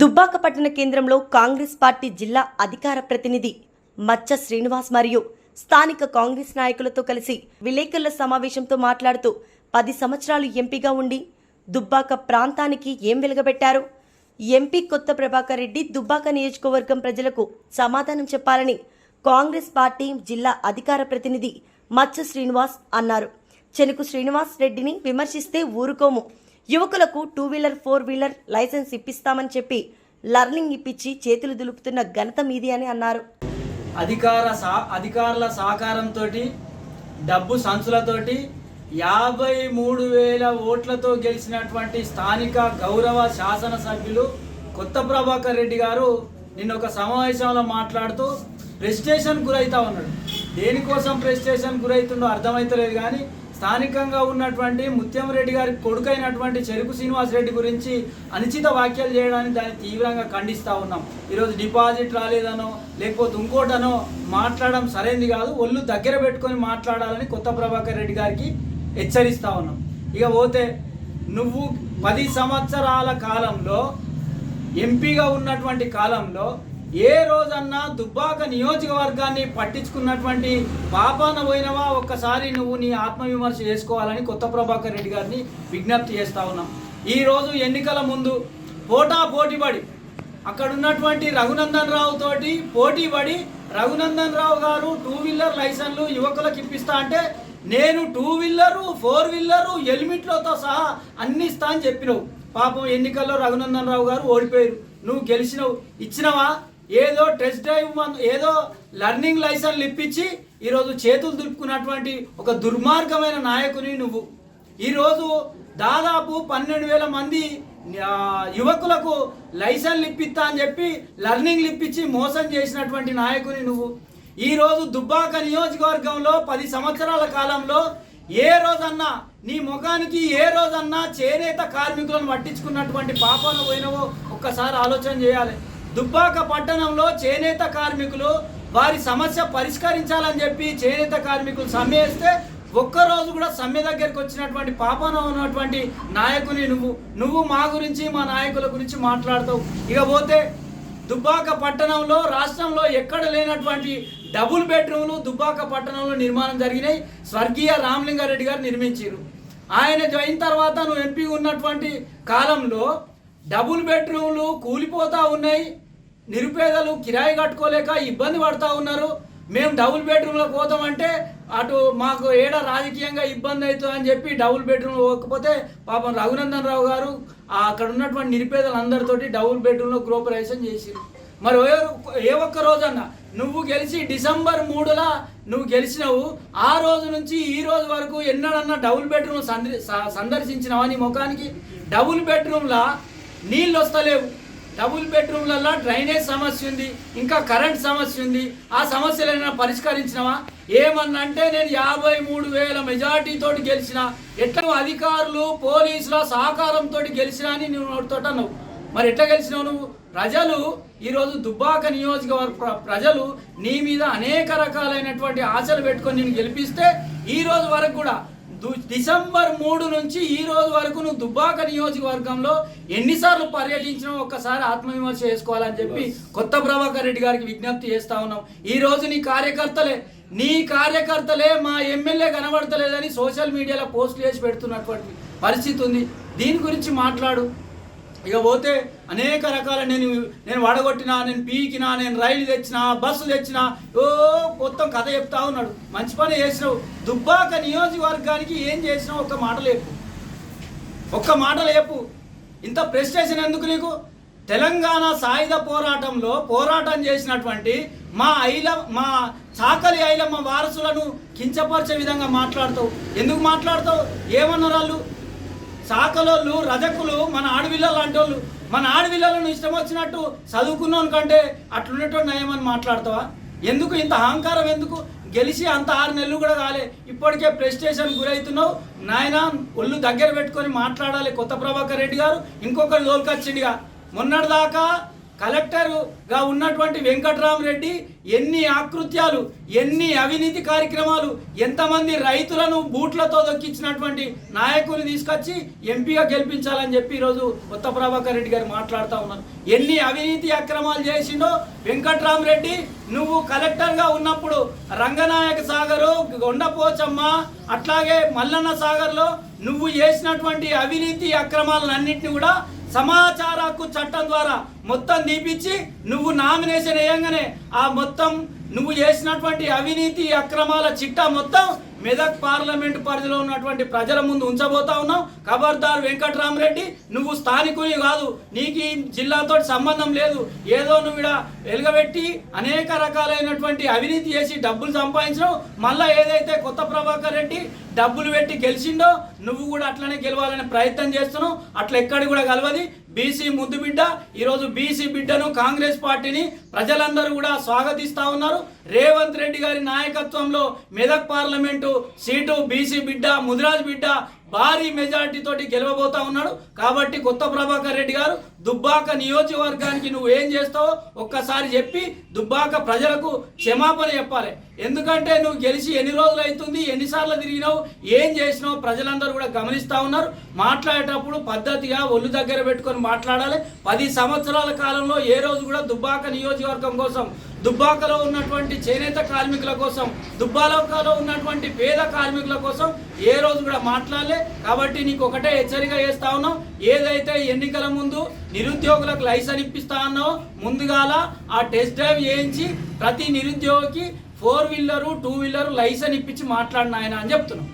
దుబ్బాక పట్టణ కేంద్రంలో కాంగ్రెస్ పార్టీ జిల్లా అధికార ప్రతినిధి మచ్చ శ్రీనివాస్ మరియు స్థానిక కాంగ్రెస్ నాయకులతో కలిసి విలేకరుల సమావేశంతో మాట్లాడుతూ పది సంవత్సరాలు ఎంపీగా ఉండి దుబ్బాక ప్రాంతానికి ఏం వెలుగబెట్టారు? ఎంపీ కొత్త ప్రభాకర్ రెడ్డి దుబ్బాక నియోజకవర్గం ప్రజలకు సమాధానం చెప్పాలని కాంగ్రెస్ పార్టీ జిల్లా అధికార ప్రతినిధి మచ్చ శ్రీనివాస్ అన్నారు. చెనుకు శ్రీనివాస్ రెడ్డిని విమర్శిస్తే ఊరుకోము. యువకులకు two wheeler four wheeler license ఇప్పిస్తామని చెప్పి లర్నింగ్ ఇప్పించి చేతులు దులుపుతున్న ఘనత మీది అని అన్నారు. అధికార సా అధికారుల సహకారంతో డబ్బు సంచులతోటి యాభై మూడు వేల ఓట్లతో గెలిచినటువంటి స్థానిక గౌరవ శాసనసభ్యులు కొత్త ప్రభాకర్ రెడ్డి గారు నిన్న ఒక సమావేశంలో మాట్లాడుతూ ప్రెస్టేషన్ గురవుతా ఉన్నాడు. దేనికోసం ప్రెస్టేషన్ గురైతుండో అర్థమైతలేదు కానీ స్థానికంగా ఉన్నటువంటి ముత్యం రెడ్డి గారి కొడుకైనటువంటి చెరుకు శ్రీనివాస్ రెడ్డి గురించి అనుచిత వ్యాఖ్యలు చేయడానికి దాన్ని తీవ్రంగా ఖండిస్తూ ఉన్నాం. ఈరోజు డిపాజిట్ రాలేదనో లేకపోతే ఇంకోటనో మాట్లాడడం సరైనది కాదు. ఒళ్ళు దగ్గర పెట్టుకొని మాట్లాడాలని కొత్త ప్రభాకర్ రెడ్డి గారికి హెచ్చరిస్తా ఉన్నాం. ఇక పోతే నువ్వు పది సంవత్సరాల కాలంలో ఎంపీగా ఉన్నటువంటి కాలంలో ఏ రోజన్నా దుబ్బాక నియోజకవర్గాన్ని పట్టించుకున్నటువంటి పాపాన పోయినవా? ఒక్కసారి నువ్వు నీ ఆత్మవిమర్శ చేసుకోవాలని కొత్త ప్రభాకర్ రెడ్డి గారిని విజ్ఞప్తి చేస్తా ఉన్నాం. ఈరోజు ఎన్నికల ముందు పోటా పోటీపడి అక్కడ ఉన్నటువంటి రఘునందన్ రావు తోటి పోటీ పడి రఘునందన్ రావు గారు టూ వీలర్ లైసెన్లు యువకులకు ఇప్పిస్తా అంటే నేను టూ వీలరు ఫోర్ వీలరు హెల్మెట్లతో సహా అన్ని ఇస్తా అని చెప్పినావు. పాపం ఎన్నికల్లో రఘునందన్ రావు గారు ఓడిపోయారు. నువ్వు గెలిచినవు. ఇచ్చినవా? ఏదో టెస్ట్ డ్రైవ్ మన్- ఏదో లర్నింగ్ లైసెన్స్ ఇప్పించి ఈరోజు చేతులు దులుపుకున్నటువంటి ఒక దుర్మార్గమైన నాయకుని నువ్వు. ఈరోజు దాదాపు పన్నెండు వేల మంది యువకులకు లైసెన్స్ ఇప్పిస్తా అని చెప్పి లర్నింగ్ ఇప్పించి మోసం చేసినటువంటి నాయకుని నువ్వు. ఈరోజు దుబ్బాక నియోజకవర్గంలో పది సంవత్సరాల కాలంలో ఏ రోజన్నా నీ ముఖానికి ఏ రోజన్నా చేనేత కార్మికులను పట్టించుకున్నటువంటి పాపాలు పోయినవో ఒక్కసారి ఆలోచన చేయాలి. దుబ్బాక పట్టణంలో చేనేత కార్మికులు వారి సమస్య పరిష్కరించాలని చెప్పి చేనేత కార్మికులు సమ్మె వేస్తే ఒక్కరోజు కూడా సమ్మె దగ్గరికి వచ్చినటువంటి పాపన ఉన్నటువంటి నాయకుని నువ్వు నువ్వు మా గురించి మా నాయకుల గురించి మాట్లాడతావు. ఇక పోతే దుబ్బాక పట్టణంలో రాష్ట్రంలో ఎక్కడ లేనటువంటి డబుల్ బెడ్రూమ్లు దుబ్బాక పట్టణంలో నిర్మాణం జరిగినాయి. స్వర్గీయ రామలింగారెడ్డి గారు నిర్మించారు ఆయన అయిన తర్వాత నువ్వు ఎంపీ ఉన్నటువంటి కాలంలో డబుల్ బెడ్రూమ్లు కూలిపోతూ ఉన్నాయి. నిరుపేదలు కిరాయి కట్టుకోలేక ఇబ్బంది పడతా ఉన్నారు. మేము డబుల్ బెడ్రూమ్లో పోతామంటే అటు మాకు ఏడ రాజకీయంగా ఇబ్బంది అవుతుంది అని చెప్పి డబుల్ బెడ్రూమ్ పోకపోతే పాపం రఘునందన్ రావు గారు అక్కడ ఉన్నటువంటి నిరుపేదలందరితోటి డబుల్ బెడ్రూమ్లో గృహప్రవేశం చేసిరు మరి ఏ ఒక్క రోజన్న నువ్వు గెలిచి డిసెంబర్ మూడులా నువ్వు గెలిచినావు ఆ రోజు నుంచి ఈ రోజు వరకు ఎన్నడన్నా డబుల్ బెడ్రూమ్ సందర్ సందర్శించినావా నీ ముఖానికి? డబుల్ బెడ్రూమ్లా నీళ్ళు వస్తలేవు. డబుల్ బెడ్రూమ్లలో డ్రైనేజ్ సమస్య ఉంది ఇంకా కరెంట్ సమస్య ఉంది. ఆ సమస్యలు ఏమైనా పరిష్కరించినవా? ఏమన్నా అంటే నేను యాభై మూడు వేల మెజార్టీతో గెలిచిన ఎట్లా అధికారులు పోలీసుల సహకారంతో గెలిచినా అని నువ్వు నోటితో మరి ఎట్లా గెలిచినావు నువ్వు? ప్రజలు ఈరోజు దుబ్బాక నియోజకవర్గ ప్ర- ప్రజలు నీ మీద అనేక రకాలైనటువంటి ఆశలు పెట్టుకొని నేను గెలిపిస్తే ఈ రోజు వరకు కూడా డిసెంబర్ మూడు నుంచి ఈ రోజు వరకు నువ్వు దుబ్బాక నియోజకవర్గంలో ఎన్నిసార్లు పర్యటించినా ఒక్కసారి ఆత్మవిమర్శ చేసుకోవాలని చెప్పి కొత్త ప్రభాకర్ రెడ్డి గారికి విజ్ఞప్తి చేస్తా ఉన్నాం. ఈ రోజు నీ కార్యకర్తలే నీ కార్యకర్తలే మా ఎమ్మెల్యే కనబడతలేదని సోషల్ మీడియాలో పోస్టులు చేసి పెడుతున్నటువంటి పరిస్థితి ఉంది. దీని గురించి మాట్లాడు. ఇక పోతే అనేక రకాల నేను నేను వడగొట్టినా నేను పీకినా నేను రైలు తెచ్చినా బస్సు తెచ్చినా ఓ మొత్తం కథ చెప్తా ఉన్నాడు. మంచి పని చేసినావు. దుబ్బాక నియోజకవర్గానికి ఏం చేసినావు? ఒక్క మాట లేపు. ఒక్క మాట లేపు. ఇంత ప్రెస్టేషన్ ఎందుకు నీకు? తెలంగాణ సాయుధ పోరాటంలో పోరాటం చేసినటువంటి మా ఐల మా చాకలి ఐలమ్మ వారసులను కించపరిచే విధంగా మాట్లాడతావు. ఎందుకు మాట్లాడతావు? ఏమన్నారు వాళ్ళు? సాకలోళ్ళు రజకులు మన ఆడపిల్లలు లాంటి వాళ్ళు మన ఆడవిల్లలను ఇష్టం వచ్చినట్టు చదువుకున్నాను కంటే అట్లుండేటోడు నయమని మాట్లాడతావా? ఎందుకు ఇంత అహంకారం ఎందుకు? గెలిచి అంత ఆరు నెలలు కూడా రాలే ఇప్పటికే ప్రెస్టేషన్ గురవుతున్నావు. నాయన ఒళ్ళు దగ్గర పెట్టుకొని మాట్లాడాలి కొత్త ప్రభాకర్ రెడ్డి గారు. ఇంకొకరు తోలుకొచ్చిండిగా. మొన్నటిదాకా కలెక్టర్గా ఉన్నటువంటి వెంకట్రామరెడ్డి ఎన్ని ఆకృత్యాలు ఎన్ని అవినీతి కార్యక్రమాలు ఎంతమంది రైతులను బూట్లతో దొక్కించినటువంటి నాయకుని తీసుకొచ్చి ఎంపీగా గెలిపించాలని చెప్పి ఈరోజు కొత్త ప్రభాకర్ రెడ్డి గారు మాట్లాడుతూ ఉన్నారు. ఎన్ని అవినీతి అక్రమాలు చేసిండో వెంకట్రామరెడ్డి నువ్వు కలెక్టర్గా ఉన్నప్పుడు రంగనాయక సాగరు గొండపోచమ్మ అట్లాగే మల్లన్న సాగర్లో నువ్వు చేసినటువంటి అవినీతి అక్రమాలన్నింటినీ కూడా సమాచార హక్కు చట్టం ద్వారా మొత్తం తీపిచ్చి నువ్వు నామినేషన్ వేయంగానే ఆ మొత్తం నువ్వు చేసినటువంటి అవినీతి అక్రమాల చిట్టా మొత్తం మెదక్ పార్లమెంట్ పరిధిలో ఉన్నటువంటి ప్రజల ముందు ఉంచబోతా ఉన్నావు. ఖబర్దార్ వెంకట్రామరెడ్డి నువ్వు స్థానికుని కాదు నీకు ఈ జిల్లాతో సంబంధం లేదు. ఏదో నువ్వు ఇక్కడ వెలుగబెట్టి అనేక రకాలైనటువంటి అవినీతి చేసి డబ్బులు సంపాదించడం మళ్ళా ఏదైతే కొత్త ప్రభాకర్ రెడ్డి డబ్బులు పెట్టి గెలిచిండో నువ్వు కూడా అట్లనే గెలవాలనే ప్రయత్నం చేస్తున్నావు. అట్లా ఎక్కడ కూడా కలవది. బీసీ ముద్దు బిడ్డ. ఈరోజు బీసీ బిడ్డను కాంగ్రెస్ పార్టీని ప్రజలందరూ కూడా స్వాగతిస్తా ఉన్నారు. రేవంత్ రెడ్డి గారి నాయకత్వంలో మెదక్ పార్లమెంటు సీటు బీసీ బిడ్డ ముదిరాజ్ బిడ్డ భారీ మెజారిటీ తోటి గెలవబోతా ఉన్నాడు. కాబట్టి కొత్త ప్రభాకర్ రెడ్డి గారు దుబ్బాక నియోజకవర్గానికి నువ్వు ఏం చేస్తావో ఒక్కసారి చెప్పి దుబ్బాక ప్రజలకు క్షమాపణ చెప్పాలి. ఎందుకంటే నువ్వు గెలిచి ఎన్ని రోజులు అవుతుంది ఎన్నిసార్లు తిరిగినావు ఏం చేసినావు ప్రజలందరూ కూడా గమనిస్తూ ఉన్నారు. మాట్లాడేటప్పుడు పద్ధతిగా ఒళ్ళు దగ్గర పెట్టుకొని మాట్లాడాలి. పది సంవత్సరాల కాలంలో ఏ రోజు కూడా దుబ్బాక నియోజకవర్గం కోసం దుబ్బాకలో ఉన్నటువంటి చేనేత కార్మికుల కోసం దుబ్బాకలో ఉన్నటువంటి పేద కార్మికుల కోసం ఏ రోజు కూడా మాట్లాడలే. కాబట్టి నీకు ఒకటే హెచ్చరిక చేస్తా ఉన్నాం ఏదైతే ఎన్నికల ముందు నిరుద్యోగులకు లైసెన్స్ ఇప్పిస్తా అన్నో ముందుగాల ఆ టెస్ట్ డ్రైవ్ చేయించి ప్రతి నిరుద్యోగికి four wheeler two wheeler license ఇప్పించి మాట్లాడినాయన అని చెప్తున్నాం.